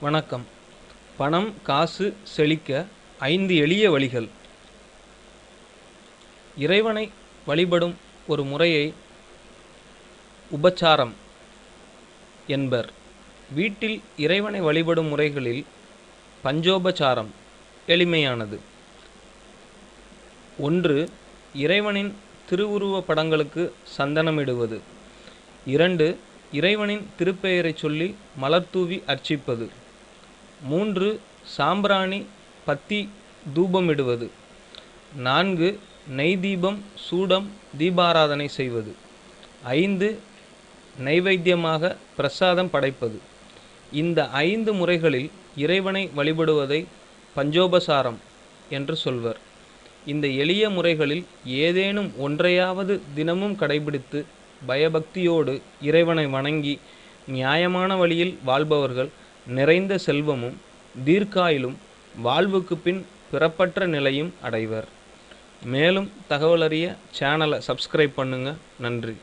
வணக்கம். பணம் காசு செழிக்க ஐந்து எளிய வழிகள். இறைவனை வழிபடும் ஒரு முறையை உபச்சாரம் என்பர். வீட்டில் இறைவனை வழிபடும் முறைகளில் பஞ்சோபசாரம் எளிமையானது. ஒன்று இறைவனின் திருவுருவ படங்களுக்கு சந்தனமிடுவது. இரண்டு இறைவனின் திருப்பெயரைச் சொல்லி மலர்தூவி அர்ச்சிப்பது. மூன்று சாம்பிராணி பத்தி தூபமிடுவது. நான்கு நெய் தீபம் சூடம் தீபாராதனை செய்வது. ஐந்து நைவேத்தியமாக பிரசாதம் படைப்பது. இந்த ஐந்து முறைகளில் இறைவனை வழிபடுவதை பஞ்சோபசாரம் என்று சொல்வர். இந்த எளிய முறைகளில் ஏதேனும் ஒன்றையாவது தினமும் கடைபிடித்து பயபக்தியோடு இறைவனை வணங்கி நியாயமான வழியில் வாழ்பவர்கள் நிறைந்த செல்வமும் தீர்க்காயிலும் வாழ்வுக்கு பின் பிறப்பற்ற நிலையும் அடைவர். மேலும் தகவலறிய சேனலை சப்ஸ்கிரைப் பண்ணுங்கள் நன்றி.